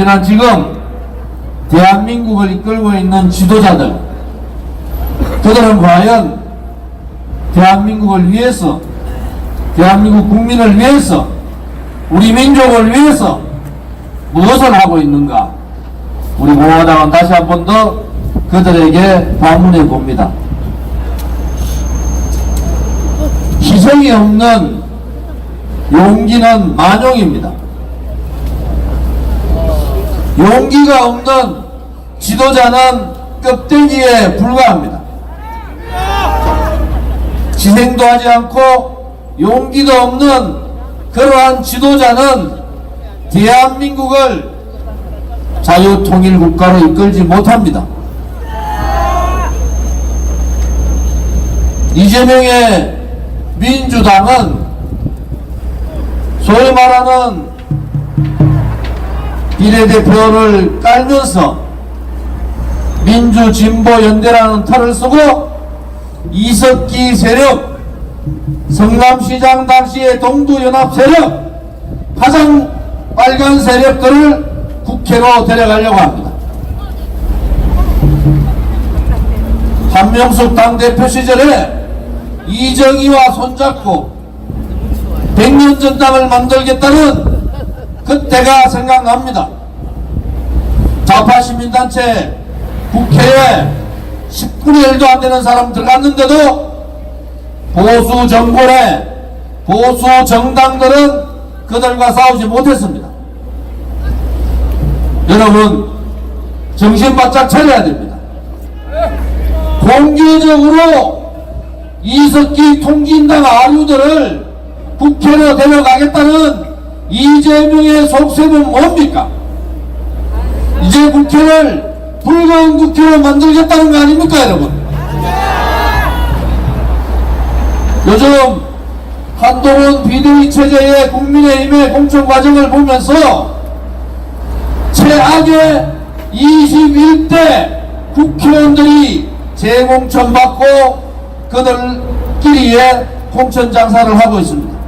지난 지금 대한민국을 이끌고 있는 지도자들 그들은 과연 대한민국을 위해서 대한민국 국민을 위해서 우리 민족을 위해서 무엇을 하고 있는가? 우리 공화당은 다시 한 번 더 그들에게 반문해 봅니다. 희생이 없는 용기는 만용입니다 용기가 없는 지도자는 껍데기에 불과합니다. 희생도 하지 않고 용기도 없는 그러한 지도자는 대한민국을 자유통일국가로 이끌지 못합니다. 이재명의 민주당은 소위 말하는 비례대표를 깔면서 민주진보연대라는 탈을 쓰고 이석기 세력, 성남시장 당시의 동두연합 세력, 가장 빨간 세력들을 국회로 데려가려고 합니다. 한명숙 당대표 시절에 이정희와 손잡고 백년전당을 만들겠다는 그때가 생각납니다. 좌파 시민단체 국회에 10분의 1도 안 되는 사람 들어갔는데도 보수 정권의 보수 정당들은 그들과 싸우지 못했습니다. 여러분, 정신 바짝 차려야 됩니다. 공개적으로 이석기 통진당 아류들을 국회로 데려가겠다는 이재명의 속셈은 뭡니까? 이제 국회를 붉은 국회로 만들겠다는 거 아닙니까, 여러분? 요즘 한동훈 비대위 체제의 국민의힘의 공천 과정을 보면서 최악의 21대 국회의원들이 재공천 받고 그들끼리의 공천 장사를 하고 있습니다.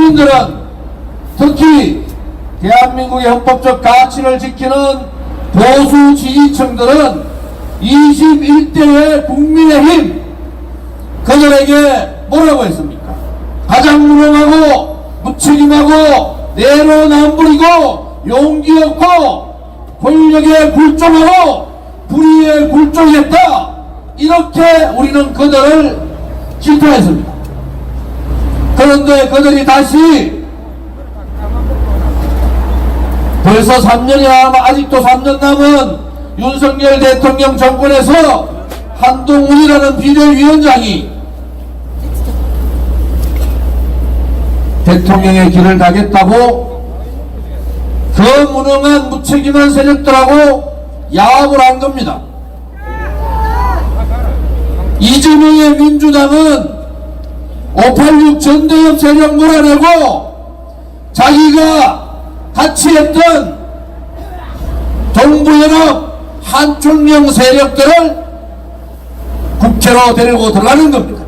국민들은 특히 대한민국의 헌법적 가치를 지키는 보수 지지층들은 21대의 국민의힘 그들에게 뭐라고 했습니까? 가장 무능하고 무책임하고 내로남불이고 용기 없고 권력에 굴종하고 불의에 굴종했다 이렇게 우리는 그들을 질타했습니다. 그런데 그들이 다시 벌써 3년이 남아 아직도 3년 남은 윤석열 대통령 정권에서 한동훈이라는 비대위원장이 대통령의 길을 가겠다고 그 무능한 무책임한 세력들하고 야합을 한 겁니다. 이재명의 민주당은 586 전대협 세력 몰아내고 자기가 같이 했던 동부연합 한총령 세력들을 국회로 데리고 들어가는 겁니다.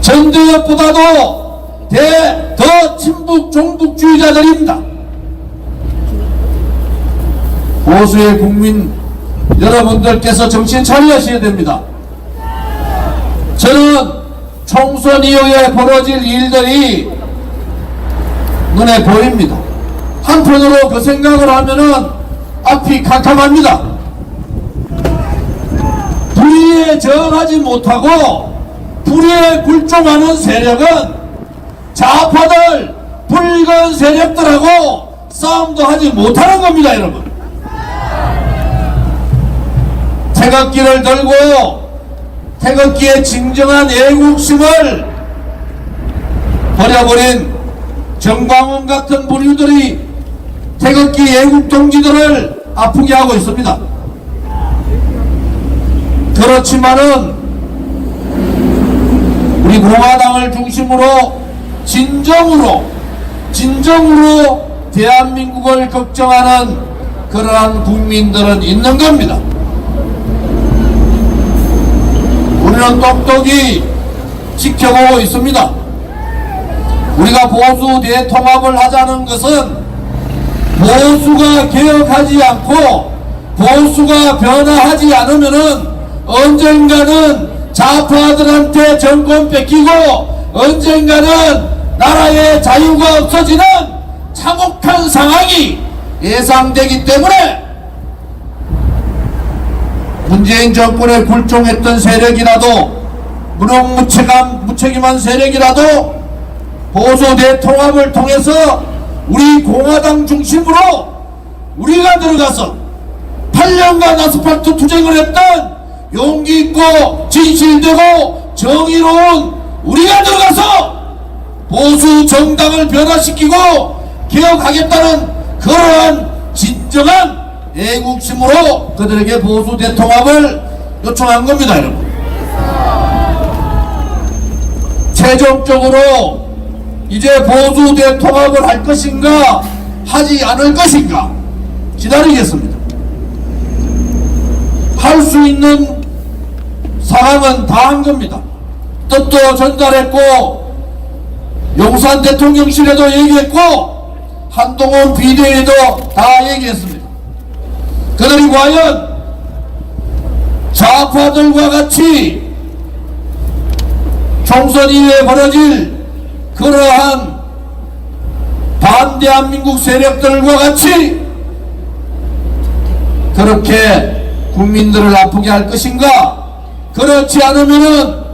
전대협보다도 대, 더 친북 종북주의자들입니다. 보수의 국민 여러분들께서 정신 차리셔야 됩니다. 저는 총선 이후에 벌어질 일들이 눈에 보입니다. 한편으로 그 생각을 하면은 앞이 캄캄합니다. 불의에 저항하지 못하고 불의에 굴종하는 세력은 좌파들 붉은 세력들하고 싸움도 하지 못하는 겁니다, 여러분. 태극기를 들고 태극기의 진정한 애국심을 버려버린 정광훈 같은 부류들이 태극기 애국 동지들을 아프게 하고 있습니다. 그렇지만은 우리 공화당을 중심으로 진정으로 진정으로 대한민국을 걱정하는 그러한 국민들은 있는 겁니다. 우리는 똑똑히 지켜보고 있습니다. 우리가 보수 대통합을 하자는 것은 보수가 개혁하지 않고 보수가 변화하지 않으면은 언젠가는 좌파들한테 정권 뺏기고 언젠가는 나라의 자유가 없어지는 참혹한 상황이 예상되기 때문에 문재인 정권에 굴종했던 세력이라도 무능무책한 무책임한 세력이라도 보수 대통합을 통해서 우리 공화당 중심으로 우리가 들어가서 8년간 아스팔트 투쟁을 했던 용기 있고 진실되고 정의로운 우리가 들어가서 보수 정당을 변화시키고 개혁하겠다는 그러한 진정한 애국심으로 그들에게 보수 대통합을 요청한 겁니다, 여러분. 최종적으로 이제 보수 대통합을 할 것인가 하지 않을 것인가 기다리겠습니다. 할 수 있는 상황은 다 한 겁니다. 뜻도 전달했고 용산 대통령실에도 얘기했고 한동훈 비대위도 다 얘기했습니다. 그들이 과연 좌파들과 같이 총선 이후에 벌어질 그러한 반대한민국 세력들과 같이 그렇게 국민들을 아프게 할 것인가? 그렇지 않으면은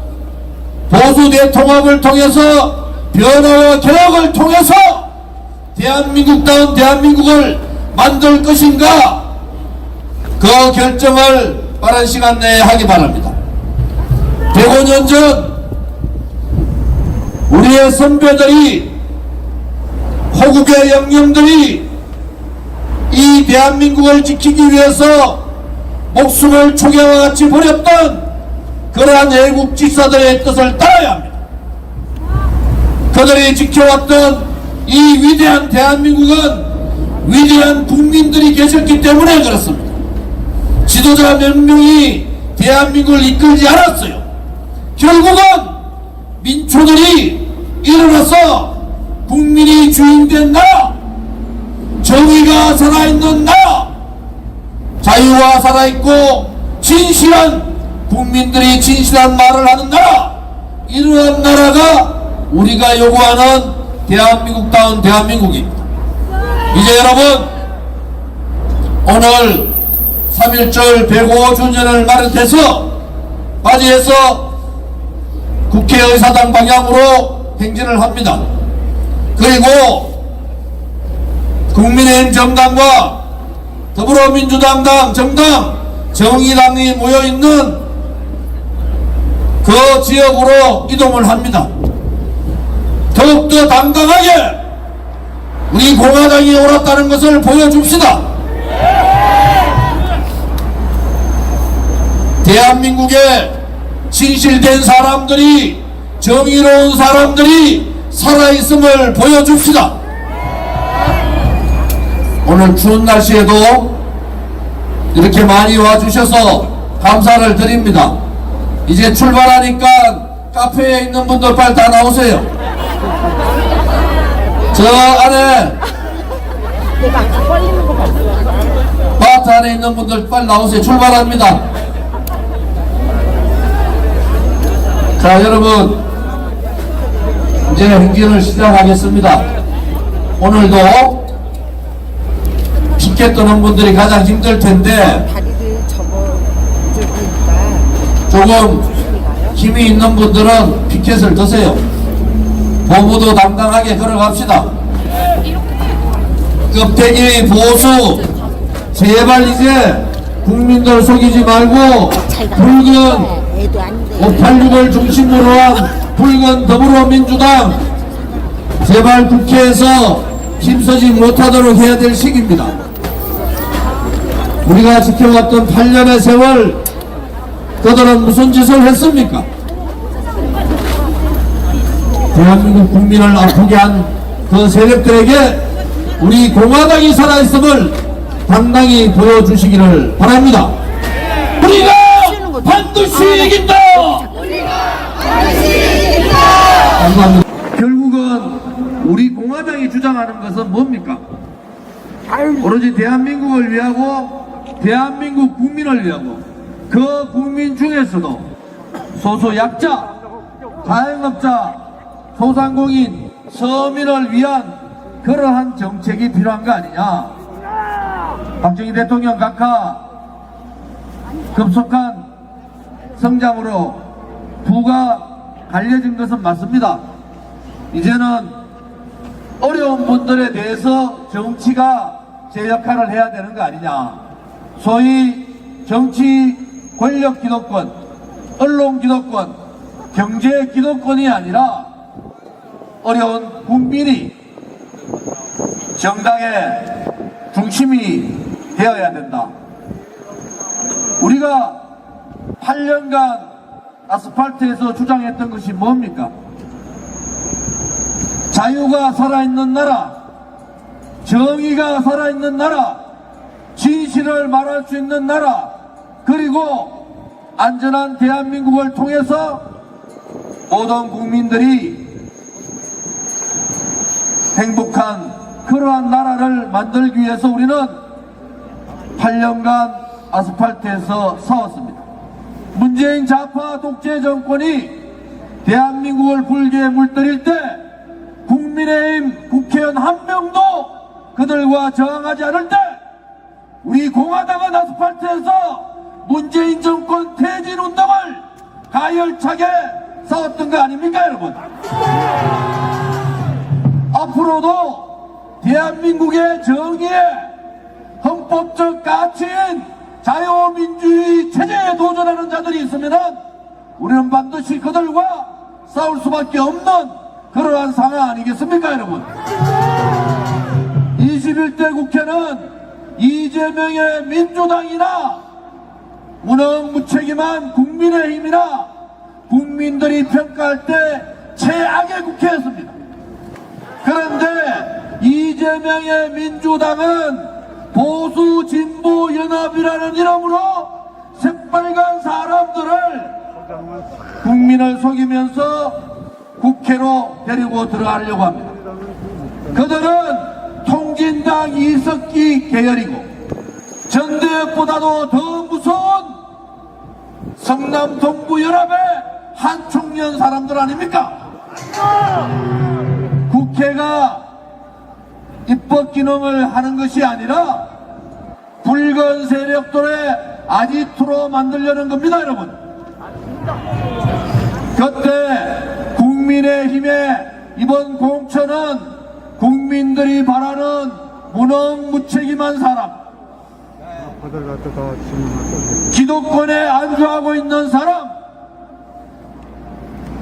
보수 대통합을 통해서 변화와 개혁을 통해서 대한민국다운 대한민국을 만들 것인가 그 결정을 빠른 시간 내에 하기 바랍니다 105년 전 우리의 선배들이 호국의 영령들이 이 대한민국을 지키기 위해서 목숨을 초계와 같이 버렸던 그러한 애국 직사들의 뜻을 따라야 합니다. 그들이 지켜왔던 이 위대한 대한민국은 위대한 국민들이 계셨기 때문에 그렇습니다. 지도자 몇 명이 대한민국을 이끌지 않았어요. 결국은 민초들이 일어나서 국민이 주인된 나라, 정의가 살아있는 나라, 자유가 살아있고 진실한 국민들이 진실한 말을 하는 나라 이러한 나라가 우리가 요구하는 대한민국다운 대한민국입니다 이제 여러분 오늘 3.1절 105주년을 맞이해서 맞이해서 국회의사당 방향으로 행진을 합니다 그리고 국민의힘 정당과 더불어민주당당 정당 정의당이 모여있는 그 지역으로 이동을 합니다. 더욱더 당당하게 우리 공화당이 옳았다는 것을 보여줍시다. 대한민국에 진실된 사람들이 정의로운 사람들이 살아있음을 보여줍시다. 오늘 추운 날씨에도 이렇게 많이 와주셔서 감사를 드립니다. 이제 출발하니까 카페에 있는 분들 빨리 다 나오세요. 저 안에 바트 안에 있는 분들 빨리 나오세요. 출발합니다. 자 여러분 이제 행진을 시작하겠습니다. 오늘도 피켓 뜨는 분들이 가장 힘들 텐데 조금 힘이 있는 분들은 피켓을 드세요. 보부도 당당하게 걸어갑시다. 껍데기 보수 제발 이제 국민들 속이지 말고 붉은 586을 중심으로 한 붉은 더불어민주당 제발 국회에서 힘쓰지 못하도록 해야 될 시기입니다. 우리가 지켜왔던 8년의 세월 그들은 무슨 짓을 했습니까? 대한민국 국민을 아프게 한 그 세력들에게 우리 공화당이 살아있음을 당당히 보여주시기를 바랍니다. 우리가 반드시 이긴다! 감사합니다. 결국은 우리 공화당이 주장하는 것은 뭡니까? 오로지 대한민국을 위하고 대한민국 국민을 위하고 그 국민 중에서도 소소약자, 자영업자, 소상공인, 서민을 위한 그러한 정책이 필요한 거 아니냐? 박정희 대통령 각하 급속한 성장으로 부가 갈려진 것은 맞습니다. 이제는 어려운 분들에 대해서 정치가 제 역할을 해야 되는 거 아니냐. 소위 정치 권력 기득권, 언론 기득권, 경제 기득권이 아니라 어려운 국민이 정당의 중심이 되어야 된다. 우리가 8년간 아스팔트에서 주장했던 것이 뭡니까? 자유가 살아있는 나라, 정의가 살아있는 나라, 진실을 말할 수 있는 나라, 그리고 안전한 대한민국을 통해서 모든 국민들이 행복한 그러한 나라를 만들기 위해서 우리는 8년간 아스팔트에서 싸웠습니다. 문재인 좌파 독재 정권이 대한민국을 불기에 물들일 때 국민의힘 국회의원 한 명도 그들과 저항하지 않을 때 우리 공화당은 아스팔트에서 문재인 정권 퇴진 운동을 가열차게 싸웠던 거 아닙니까 여러분? 앞으로도 대한민국의 정의에 헌법적 가치인 자유민주주의 체제에 도전하는 자들이 있으면 우리는 반드시 그들과 싸울 수밖에 없는 그러한 상황 아니겠습니까 여러분? 21대 국회는 이재명의 민주당이나 무능무책임한 국민의힘이나 국민들이 평가할 때 최악의 국회였습니다. 그런데 이재명의 민주당은 보수 진보 연합이라는 이름으로 새빨간 사람들을 국민을 속이면서 국회로 데리고 들어가려고 합니다. 그들은 통진당 이석기 계열이고 전대협보다도 더 무서운 성남 동부연합의 한 청년 사람들 아닙니까? 국회가 입법 기능을 하는 것이 아니라 붉은 세력들의 아지트로 만들려는 겁니다, 여러분. 그때 국민의힘의 이번 공천은 국민들이 바라는 무능무책임한 사람, 기득권에 안주하고 있는 사람,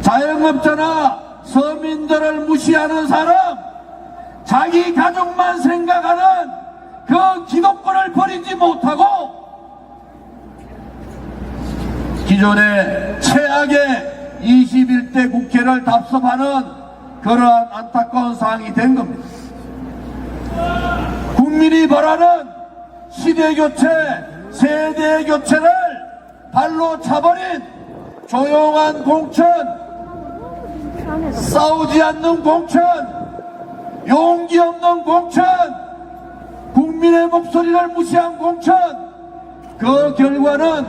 자영업자나 서민들을 무시하는 사람, 자기 가족만 생각하는 그 기독권을 버리지 못하고 기존의 최악의 21대 국회를 답습하는 그러한 안타까운 상황이 된 겁니다. 국민이 바라는 시대 교체, 세대 교체를 발로 차버린 조용한 공천, 싸우지 않는 공천, 용기 없는 공천, 국민의 목소리를 무시한 공천, 그 결과는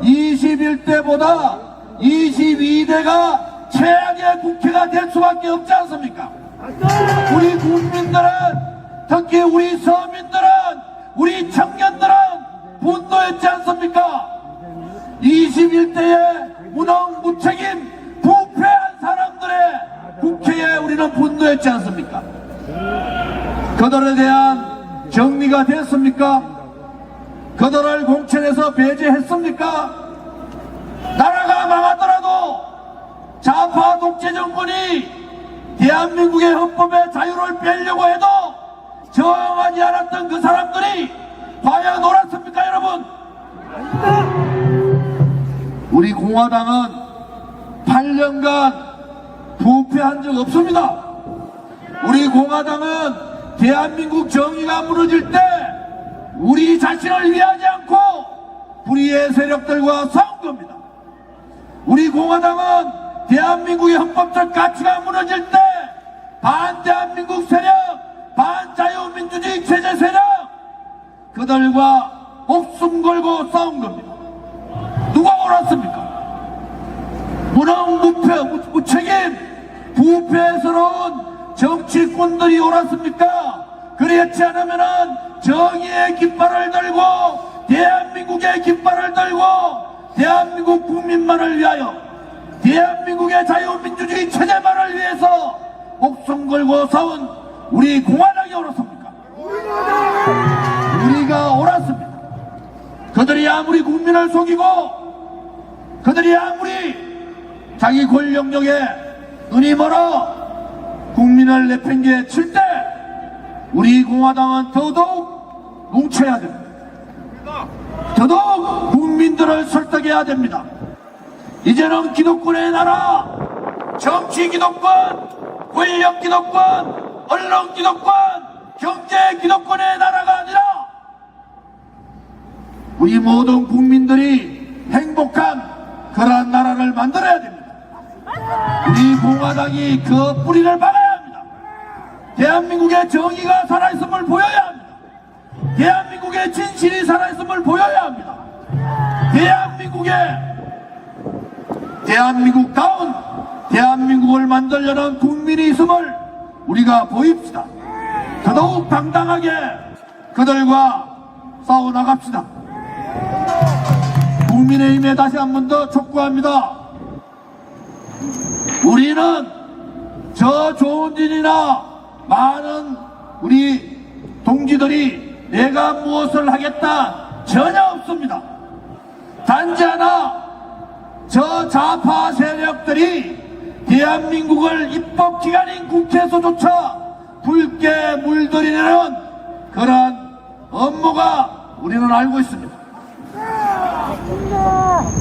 21대보다 22대가 최악의 국회가 될 수밖에 없지 않습니까? 우리 국민들은 특히 우리 서민들은 우리 청년들은 분노했지 않습니까? 21대의 무능 무책임 부패한 사람들의 국회에 우리는 분노했지 않습니까? 그들에 대한 정리가 됐습니까? 그들을 공천에서 배제했습니까? 나라가 망하더라도 좌파 독재 정권이 대한민국의 헌법의 자유를 빼려고 해도 저항하지 않았던 그 사람들이 과연 옳았습니까 여러분? 우리 공화당은 8년간 부패한 적 없습니다. 우리 공화당은 대한민국 정의가 무너질 때 우리 자신을 위하지 않고 불의의 세력들과 싸운 겁니다. 우리 공화당은 대한민국의 헌법적 가치가 무너질 때 반대한민국 세력, 반자유민주주의 체제 세력 그들과 목숨 걸고 싸운 겁니다. 누가 옳았습니까? 무능무패, 무- 무책임, 부패스러운 정치꾼들이 옳았습니까? 그렇지 않으면은 정의의 깃발을 들고 대한민국의 깃발을 들고 대한민국 국민만을 위하여 대한민국의 자유민주주의 체제만을 위해서 목숨 걸고 싸운 우리 공화당이 옳았습니까? 우리가 옳았습니다. 그들이 아무리 국민을 속이고 그들이 아무리 자기 권력력에 눈이 멀어 국민을 내팽개 칠 때 우리 공화당은 더더욱 뭉쳐야 됩니다. 더더욱 국민들을 설득해야 됩니다. 이제는 기독권의 나라, 정치 기독권, 권력 기독권, 언론 기독권, 경제 기독권의 나라가 아니라 우리 모든 국민들이 행복한 그러한 나라를 만들어야 됩니다. 우리 공화당이 그 뿌리를 합니다. 대한민국의 정의가 살아있음을 보여야 합니다. 대한민국의 진실이 살아있음을 보여야 합니다. 대한민국의 대한민국다운 대한민국을 만들려는 국민이 있음을 우리가 보입시다. 더더욱 당당하게 그들과 싸워 나갑시다. 국민의힘에 다시 한 번 더 촉구합니다. 우리는 저 좋은 일이나 많은 우리 동지들이 내가 무엇을 하겠다 전혀 없습니다. 단지 하나 저 좌파 세력들이 대한민국을 입법기관인 국회에서조차 붉게 물들이는 그러한 업무가 우리는 알고 있습니다.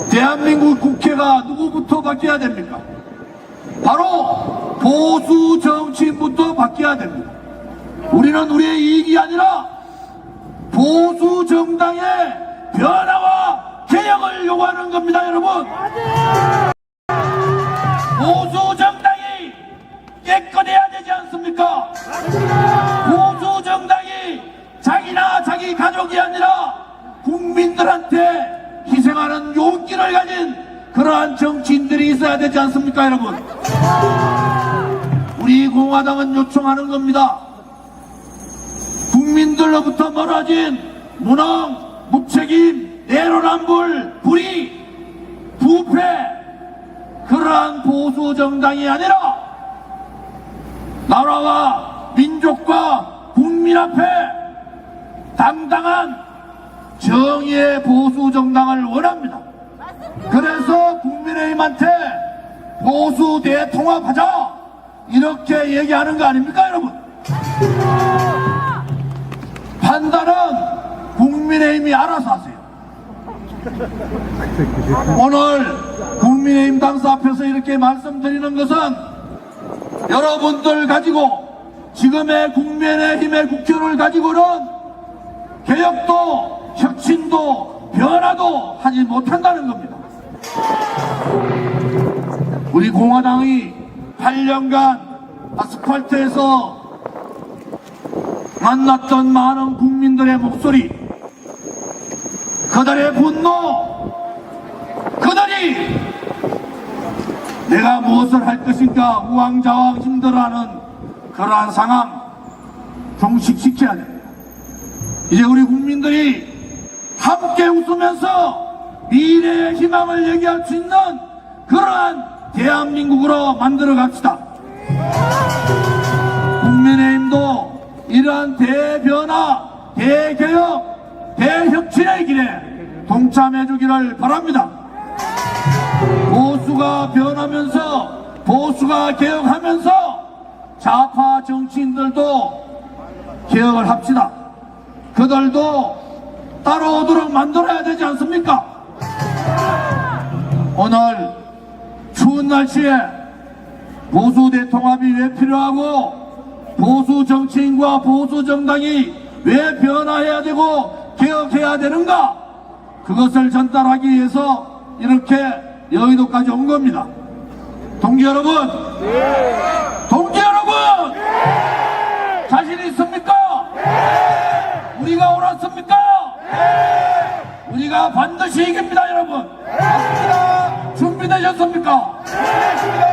대한민국 국회가 누구부터 바뀌어야 됩니까? 바로 보수 정치인부터 바뀌어야 됩니다. 우리는 우리의 이익이 아니라 보수 정당의 변화와 개혁을 요구하는 겁니다, 여러분. 보수 정당이 깨끗해야 되지 않습니까? 보수 정당이 자기나 자기 가족이 아니라 국민들한테 희생하는 용기를 가진 그러한 정치인들이 있어야 되지 않습니까, 여러분? 우리 공화당은 요청하는 겁니다. 국민들로부터 멀어진 무능, 무책임, 내로남불, 불의, 부패, 그러한 보수 정당이 아니라 나라와 민족과 국민 앞에 당당한 정의의 보수 정당을 원합니다. 그래서 국민의힘한테 보수 대 통합하자 이렇게 얘기하는 거 아닙니까 여러분? 판단은 국민의힘이 알아서 하세요. 오늘 국민의힘 당사 앞에서 이렇게 말씀드리는 것은 여러분들 가지고 지금의 국민의힘의 국회를 가지고는 개혁도 혁신도 변화도 하지 못한다는 겁니다. 우리 공화당이 8년간 아스팔트에서 만났던 많은 국민들의 목소리, 그들의 분노, 그들이 내가 무엇을 할 것인가 우왕좌왕 힘들어하는 그러한 상황 종식시켜야 됩니다. 이제 우리 국민들이 함께 웃으면서 미래의 희망을 얘기할 수 있는 그러한 대한민국으로 만들어 갑시다. 국민의힘도 이러한 대변화, 대개혁, 대혁신의 길에 동참해 주기를 바랍니다. 보수가 변하면서 보수가 개혁하면서 좌파 정치인들도 개혁을 합시다. 그들도 따라오도록 만들어야 되지 않습니까? 오늘 추운 날씨에 보수 대통합이 왜 필요하고 보수 정치인과 보수 정당이 왜 변화해야 되고 개혁해야 되는가? 그것을 전달하기 위해서 이렇게 여의도까지 온 겁니다. 동지 여러분! 동지 여러분! 자신 있습니까? 우리가 옳았습니까? 우리가 반드시 이깁니다, 여러분! 준비되셨습니까? 준비되셨습니까?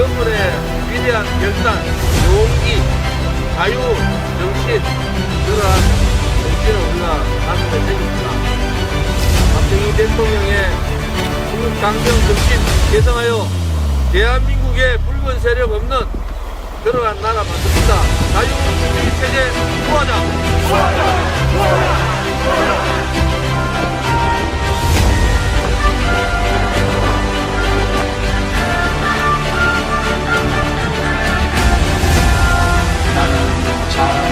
건물의 위대한 결단, 용기, 자유, 정신 그러한 정신을 우리가 가지게 되겠습니다. 박정희 대통령의 국립 강경 정신 개성하여 대한민국의 붉은 세력 없는 그러한 나라 만듭니다. 자유민주주의 체제 구하자! 구하자! 구하자! 구하자! 아